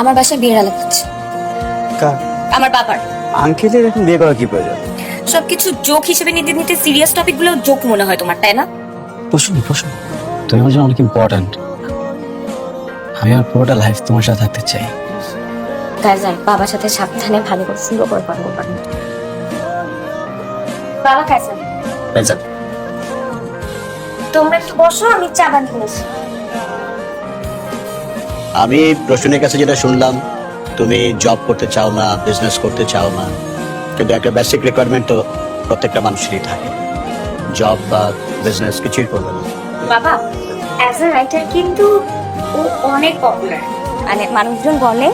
আমার বাসায় বিয়ের আলাপ হচ্ছে। কার? আমার বাবার। আঙ্কেলের এখন বিয়ে করা কি প্রয়োজন? সবকিছু জোক হিসেবে নিতে নিতে সিরিয়াস টপিকগুলো জোক মনে হয় তোমার তাই না? প্রশ্ন প্রশ্ন তুমি আমার জন্য অনেক ইম্পর্ট্যান্ট আমি আমার পুরোটা লাইফ তোমার সাথে থাকতে চাই। কাজান বাবার সাথে সাবধানে ভালো করে সুন্দর করে কথা বাবা কাজান বেজান তোমরা একটু বসো আমি চা বানিয়ে নিয়েছি আমি প্রশ্নের কাছে যেটা শুনলাম তুমি জব করতে চাও না বিজনেস করতে চাও না কিন্তু একটা বেসিক রিকোয়ারমেন্ট তো প্রত্যেকটা মানুষেরই থাকে। জব বা বিজনেস কিছুই করবে না। বাবা অ্যাজ এ রাইটার কিন্তু ও অনেক পপুলার মানে মানুষজন বলে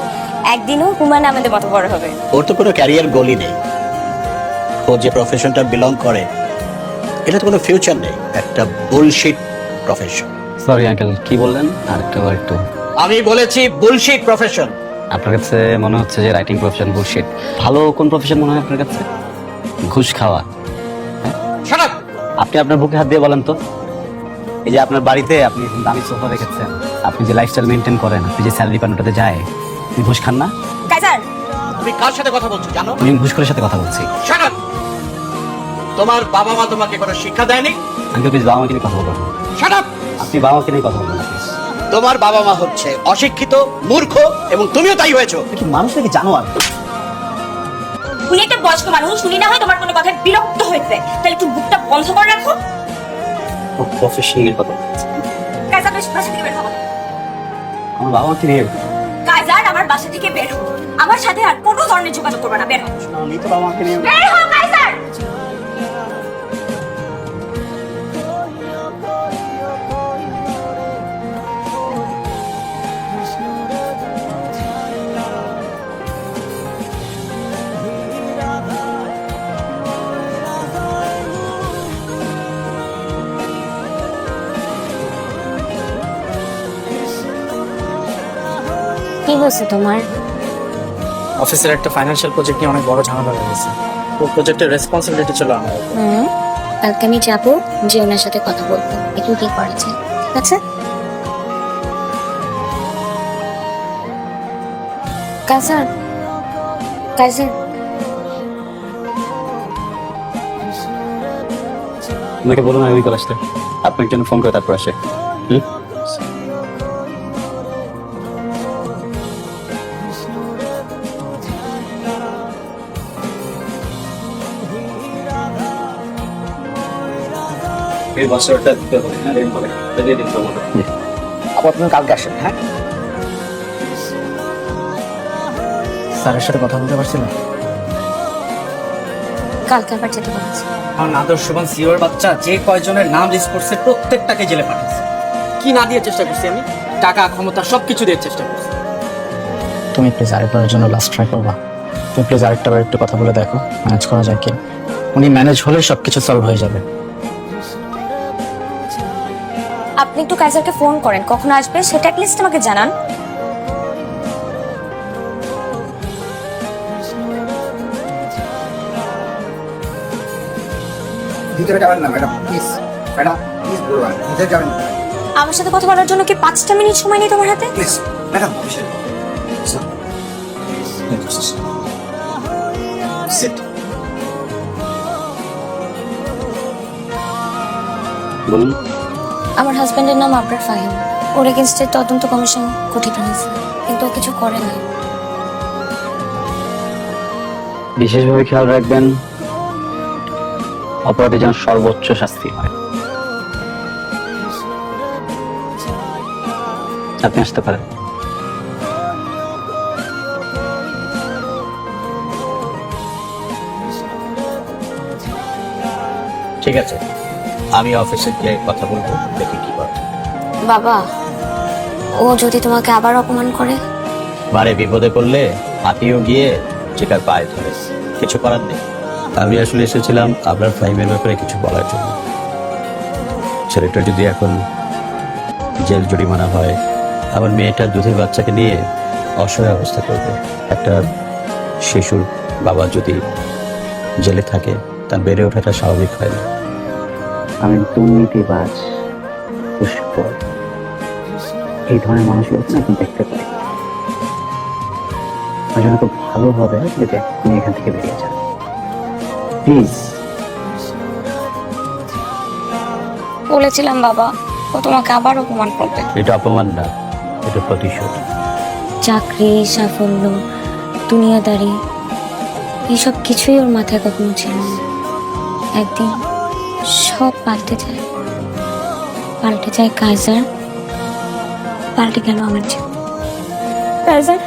একদিনও হুমায়ুন আমাদের মতো বড় হবে। ওর তো কোনো ক্যারিয়ার গোলই নেই। ও যে প্রফেশনটা বিলং করে এটা তো কোনো ফিউচার নেই। একটা বুলশিট প্রফেশন সরি আঙ্কেল কি বললেন? আর একটু আর একটু। আমি বলেছি বুলশিট প্রফেশন আপনার কাছে মনে হচ্ছে যে রাইটিং প্রফেশন বুলশিট ভালো কোন প্রফেশন মনে হয় আপনার কাছে? ঘুষ খাওয়া। শাট আপনি আপনার বুকে হাত দিয়ে বলেন তো। এই যে আপনার বাড়িতে আপনি দামি সোফা রেখেছেন। আপনি যে লাইফস্টাইল মেনটেন করেন আপনি যে স্যালারি পান ওটাতে যায় আপনি ঘুষ খান না? কাজার তুমি কার সাথে কথা বলছো জানো? আমি ঘুষখোরের সাথে কথা বলছি। শাট তোমার বাবা মা তোমাকে কোনো শিক্ষা দেয়নি? আমি প্লিজ বাবা মাকে নিয়ে কথা বলব শাট আপনি বাবা মাকে নিয়ে কথা বলবেন। তোমার বাবা মা হচ্ছে অশিক্ষিত মূর্খ এবং তুমিও তাই হয়েছো। কি মানুষ নাকি জানো আর উনি একটা বয়স্ক মানুষ শুনি না হয় তোমার কোনো কথায় বিরক্ত হয়েছে। তাহলে একটু বুকটা বন্ধ করে রাখো। প্রফেশনাল কথা। কাজার বেশ বাসা থেকে বের হব আমার বাবা মাকে নিয়ে কাজার আমার বাসা থেকে বের হো আমার সাথে আর কোনো ধরনের যোগাযোগ করবে না বের হো আমি তো নিয়ে বের হো কি হয়েছে তোমার? অফিসের একটা ফাইন্যান্সিয়াল প্রজেক্ট নিয়ে অনেক বড় ঝামেলা হয়ে গেছে। ও প্রজেক্টের রেসপন্সিবিলিটি ছিল আমার উপর। হুম কালকে আমি যাব যে ওনার সাথে কথা বলব একটু কি করেছে। ঠিক আছে? কাজার কাজার আমাকে বলুন আমি করে আসতে। আপনার জন্য ফোন করে তারপর আসে। এই বছরটা দিতে হবে না ঋণ করে দিয়ে দিতে হবে। আবার তুমি কালকে আসেন হ্যাঁ? স্যারের সাথে কথা বলতে পারছি না কালকে আবার যেতে বলেছে। আমার আদর্শবান সিওর বাচ্চা যে কয়জনের নাম লিস্ট করছে প্রত্যেকটাকে জেলে পাঠিয়েছে। কি না দিয়ে চেষ্টা করছি আমি? টাকা ক্ষমতা সবকিছু দিয়ে চেষ্টা করছি। তুমি প্লিজ আরেকবারের জন্য লাস্ট ট্রাই করবা। তুমি প্লিজ আরেকটা একটু কথা বলে দেখো ম্যানেজ করা যায় কি উনি ম্যানেজ হলে সবকিছু সলভ হয়ে যাবে। আপনি একটু কাজারকে ফোন করেন কখন আসবে সেটা লিস্ট আমাকে জানান। ভিতরে যাবেন না ম্যাডাম প্লিজ ম্যাডাম প্লিজ বলবেন ভিতরে যাবেন আমার সাথে কথা বলার জন্য কি পাঁচটা মিনিট সময় নেই তোমার হাতে? প্লিজ ম্যাডাম অফিসে সিট বলুন। আমার হাজবেন্ডের নাম আবরার ফাহিম। ওর এগেনস্টে তদন্ত কমিশন গঠিত হয়েছে, কিন্তু ও কিছু করে না বিশেষভাবে খেয়াল রাখবেন, অপরাধী যেন সর্বোচ্চ শাস্তি হয়। আপনি আসতে পারেন। ঠিক আছে। আমি অফিসে গিয়ে কথা বলব দেখি কি করে বাবা ও যদি তোমাকে আবার অপমান করে? বারে বিপদে পড়লে হাতিও গিয়ে চিকার পায়ে ধরে কিছু করার নেই। আমি আসলে এসেছিলাম আপনার ফাইমের ব্যাপারে কিছু বলার জন্য। ছেলেটা যদি এখন জেল জরিমানা হয় আমার মেয়েটা দুধের বাচ্চাকে নিয়ে অসহায় অবস্থা করবে। একটা শিশুর বাবা যদি জেলে থাকে তার বেড়ে ওঠাটা স্বাভাবিক হয় না। আমি দুর্নীতিবাজ পুষ্কর এই ধরনের মানুষগুলো না এখন দেখতে পাই। আমার জন্য খুব ভালো হবে যদি আপনি এখান থেকে বেরিয়ে যান প্লিজ বলেছিলাম বাবা ও তোমাকে আবার অপমান করবে। এটা অপমান না এটা প্রতিশোধ। চাকরি সাফল্য দুনিয়াদারি এইসব কিছুই ওর মাথায় কখনো ছিল না। একদিন সব পাল্টে যায়। পাল্টে যায় কাজার পাল্টে গেল আমার জীবন। কাজার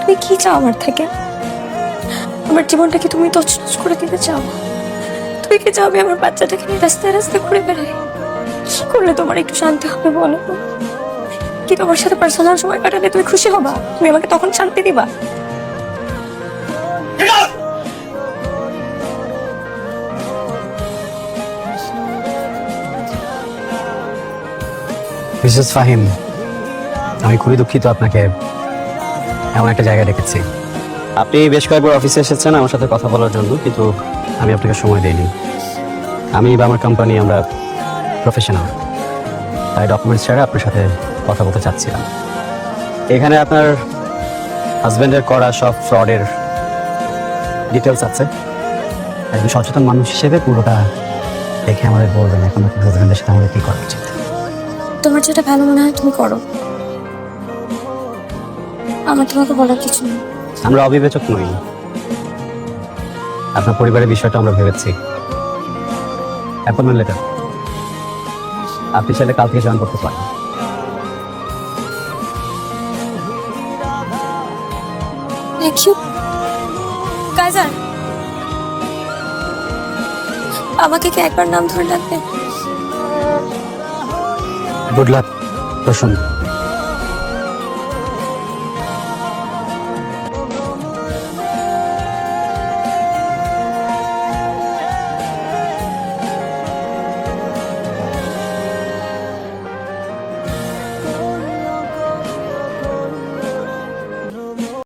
তুমি কি চাও আমার থেকে? আমার জীবনটাকে তুমি তছনছ করে দিতে চাও? তুমি কি চাও আমি আমার বাচ্চাটাকে নিয়ে রাস্তায় রাস্তায় ঘুরে বেড়াই? কি করলে তোমার একটু শান্তি হবে বলো কি তোমার সাথে পার্সোনাল সময় কাটালে তুমি খুশি হবা? তুমি আমাকে তখন শান্তি দিবা? মিসেস ফাহিম আমি খুবই দুঃখিত আপনাকে এমন একটা জায়গায় রেখেছি আপনি বেশ কয়েকবার অফিসে এসেছেন আমার সাথে কথা বলার জন্য, কিন্তু আমি আপনাকে সময় দিইনি। আমি বা আমার কোম্পানি আমরা প্রফেশনাল তাই ডকুমেন্টস ছাড়া আপনার সাথে কথা বলতে চাচ্ছিলাম। এখানে আপনার হাজব্যান্ডের করা সব ফ্রডের ডিটেলস আছে। একজন সচেতন মানুষ হিসেবে পুরোটা দেখে আমাদের বলবেন এখন হাজব্যান্ডের সাথে আমাদের কী করা উচিত। তোমার যেটা ভালো মনে হয় তুমি করো। আমার তোমাকে বলার কিছু নেই। আমরা অবিবেচক নই। আপনার পরিবারের বিষয়টা আমরা ভেবেছি। Appointment letter. আপনি চাইলে কাল থেকে জয়েন করতে পারেন। থ্যাংক ইউ কাজার আমাকে কি একবার নাম ধরে ডাকবে গুড লাক প্রসন্ন